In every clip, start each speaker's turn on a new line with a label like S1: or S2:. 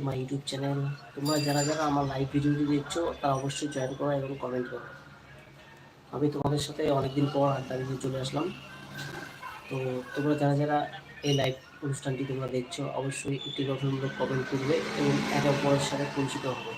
S1: To my YouTube channel তোমরা যারা যারা আমার লাইভ ভিডিওটি দেখছ, তারা অবশ্যই জয়েন করো এবং কমেন্ট করো। আমি তোমাদের সাথে অনেকদিন পর আড্ডা দিতে চলে আসলাম। তো তোমরা যারা যারা এই লাইভ অনুষ্ঠানটি তোমরা দেখছ, অবশ্যই একটি গঠনমূলক কমেন্ট করবে এবং একে অপরের সাথে পরিচিত হবে।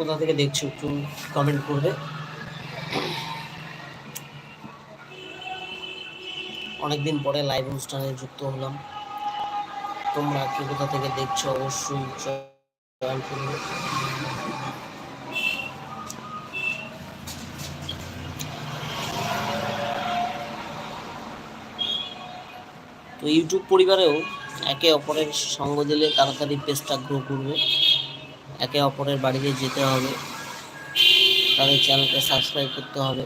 S1: কোথা থেকে দেখছ একটু কমেন্ট করবে। অনেকদিন পরে লাইভ অনুষ্ঠানে যুক্ত হলাম। তোমরা কে কোথা থেকে দেখছ? অবশ্যই জয়েন করবে। তো ইউটিউব পরিবারেও একে অপরের সঙ্গ দিলে তাড়াতাড়ি পেজটা গ্রো করবে। একে অপরের বাড়িতে যেতে হবে। তাদের চ্যানেলকে সাবস্ক্রাইব করতে হবে।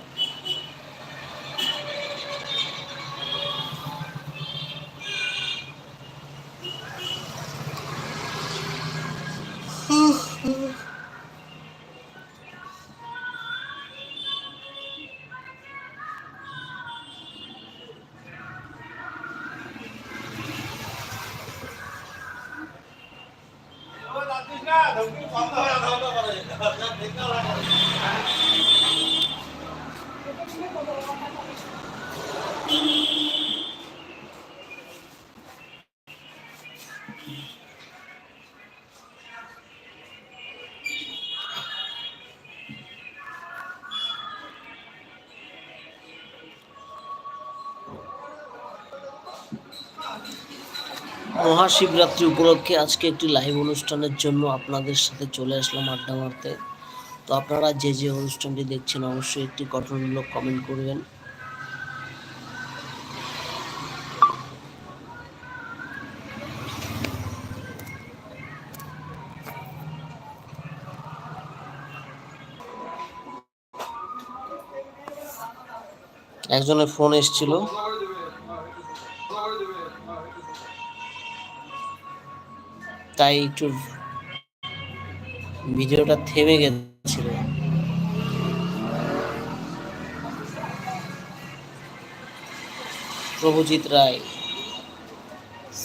S1: Thank you. মহাশিবরাত্রি উপলক্ষে আজকে একটি লাইভ অনুষ্ঠানের জন্য আপনাদের সাথে চলে আসলাম আড্ডা মারতে। তো আপনারা যে যে অনুষ্ঠানটি দেখছেন অবশ্যই একটি গঠনমূলক কমেন্ট করবেন। একজনের ফোন এসেছিল। তাই একটু ভিডিওটা থেমে গেছিল। প্রভুজিৎ রায়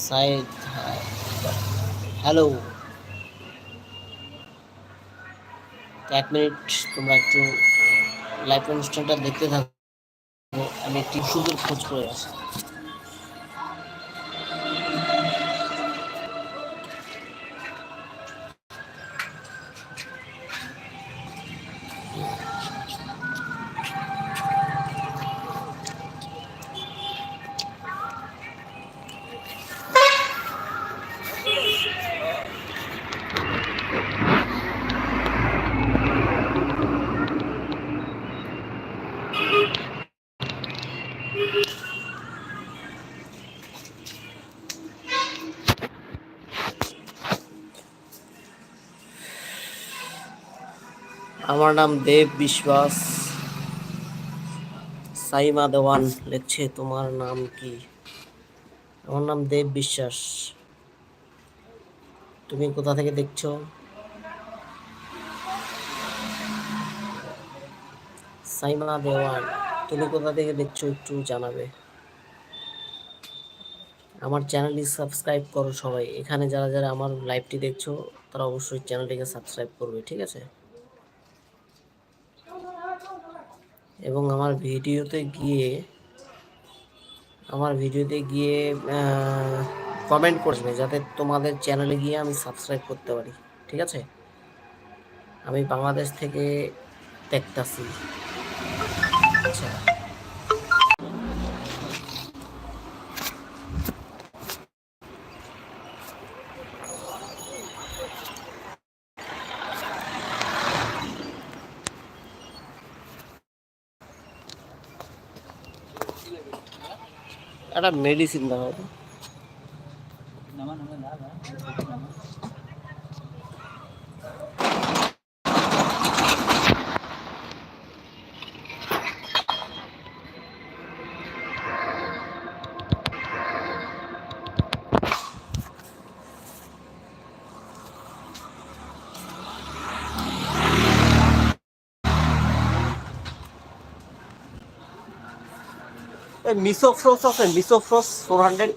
S1: সাইদ হ্যালো এক মিনিট তোমরা একটু লাইভ অনুষ্ঠানটা দেখতে থাকো। আমি একটি ওষুধের খোঁজ করে আসি আমার নাম দেব বিশ্বাস। সাইমা দেওয়ান, লিখছে, তোমার নাম কি? আমার নাম দেব বিশ্বাস। তুমি কোথা থেকে দেখছ? সাইমা দেওয়ান, তুমি কোথা থেকে দেখছ একটু জানাবে। আমার চ্যানেলটি সাবস্ক্রাইব করো সবাই। এখানে যারা যারা আমার লাইভটি দেখছ, তারা অবশ্যই চ্যানেলটিকে সাবস্ক্রাইব করবে, ঠিক আছে? এবং আমার ভিডিওতে গিয়ে, আমার ভিডিওতে গিয়ে কমেন্ট করবে যাতে তোমাদের চ্যানেলে গিয়ে আমি সাবস্ক্রাইব করতে পারি, ঠিক আছে? আমি বাংলাদেশ থেকে দেখতেছি। আচ্ছা। একটা মেডিসিন দাও। তো। এই মিসো ফ্রোস আছে মিসো ফ্রোস ফোর হান্ড্রেড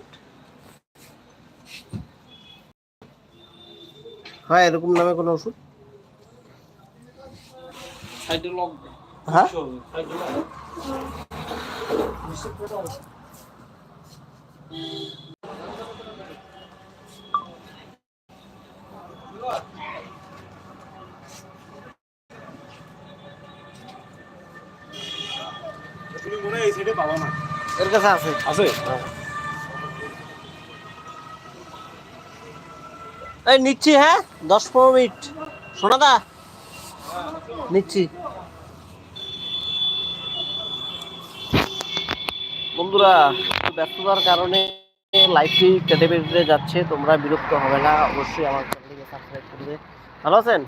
S1: হ্যাঁ এরকম নামে কোনো ওষুধ? হ্যাঁ?
S2: তুমি মনে হয় এই সাইডে পাবা না।
S1: এর কাছে আছে।
S2: আছে?
S1: এই নিচ্ছি হ্যাঁ? দশ পনেরো মিনিট। সোনাদা নিচ্ছি। বন্ধুরা ব্যস্ততার কারণে লাইভটি কেটে বেটে যাচ্ছে। তোমরা বিরক্ত হবে না। অবশ্যই আমার চ্যানেলটিকে সাবস্ক্রাইব করবে। ভালো আছেন?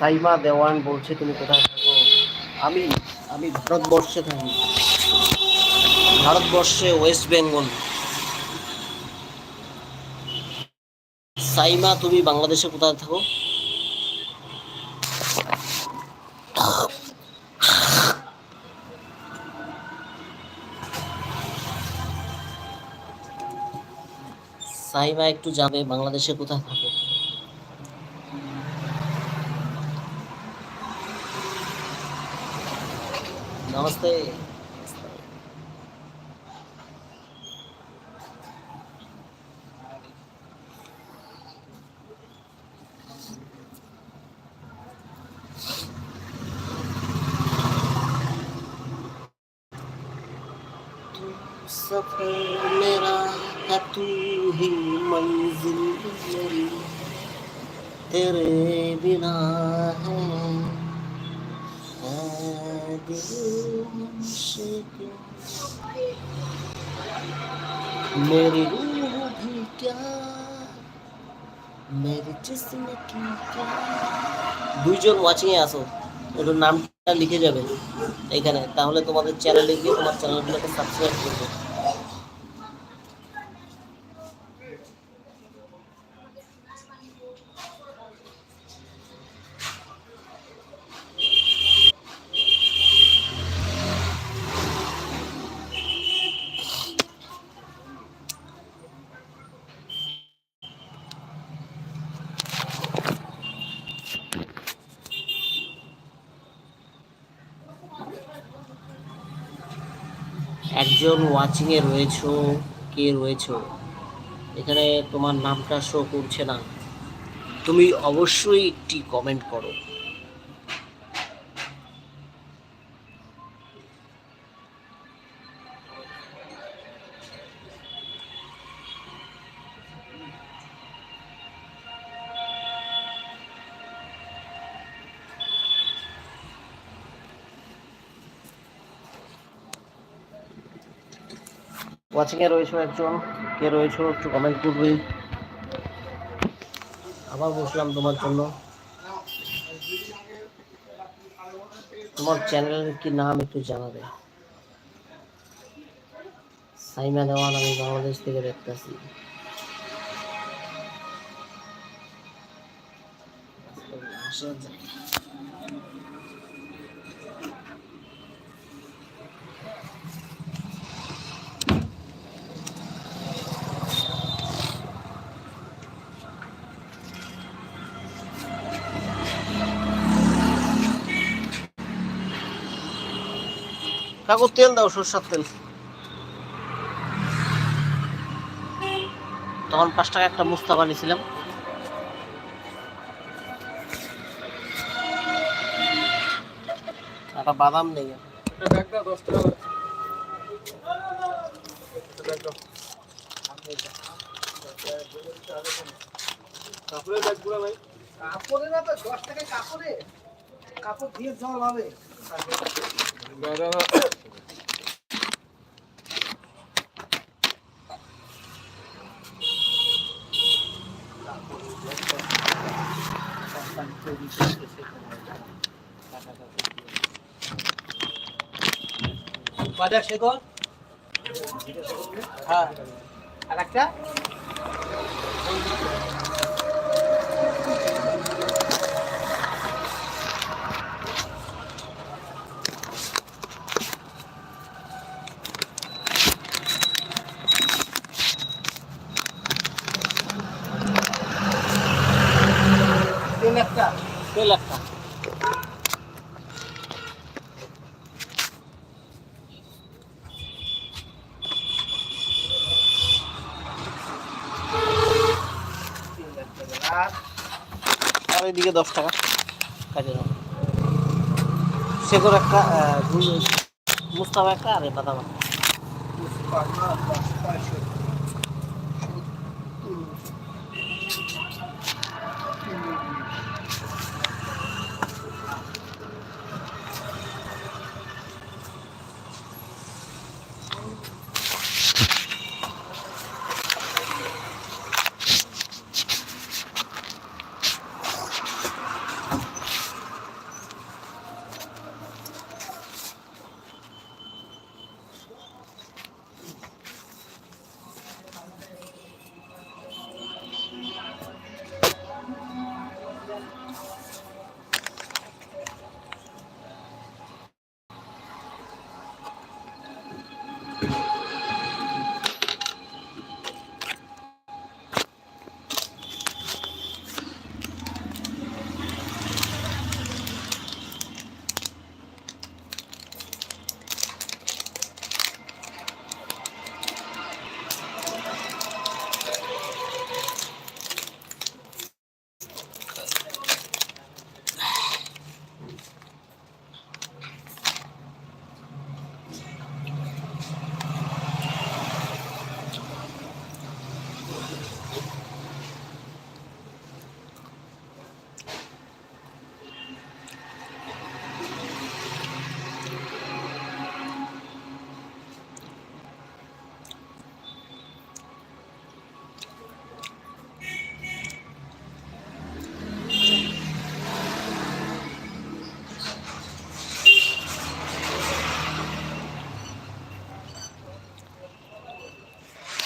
S1: সাইমা দেওয়ান বলছে তুমি কোথায় থাকো? আমি আমি ভারতবর্ষে থাকি। ভারতবর্ষে ওয়েস্ট বেঙ্গল। সাইমা তুমি বাংলাদেশে কোথায় থাকো? সাইমা একটু যাবে বাংলাদেশে কোথায় থাকো? नमस्ते। है तू ही मंजिल तेरे बिना है। मेरी रूह भी क्या मेरी जिस्म की क्या দুইজন ওয়াচিং এ আসো একটু নামটা লিখে যাবে এখানে তাহলে তোমাদের চ্যানেলে গিয়ে তোমার চ্যানেলগুলোকে সাবস্ক্রাইব করবে একজন ওয়াচিং এ রয়েছো, কে রয়েছো? এখানে তোমার নামটা শো করছে না। তুমি অবশ্যই একটি কমেন্ট করো। ওয়াচিং এ রয়েছো একজন? কে রয়েছো? একটু কমেন্ট করবে। আবার বসলাম তোমার জন্য। তোমার চ্যানেলের কি নাম একটু জানাবে? সাইমা দেওয়ান আমি বাংলাদেশ থেকে দেখতেছি। কাকু তেল দাও, সরষার তেল। তখন পাঁচ টাকা একটা মুস্তা বানিয়েছিলাম একটা বাদাম নেই।
S2: এটা ব্যাগটা 10 টাকা এটা ব্যাগটা কাপড়ের ব্যাগগুলো নাই
S3: কাপড়ে না তো, দশ টাকা কাপড়ে। কাপড় দিয়ে জল হবে। বাজার শেখর? হ্যাঁ। আর একটা?
S1: এদিকে দশ টাকা। কাজের সেগুলো একটা মুস্তাফা একটা আর বাদাম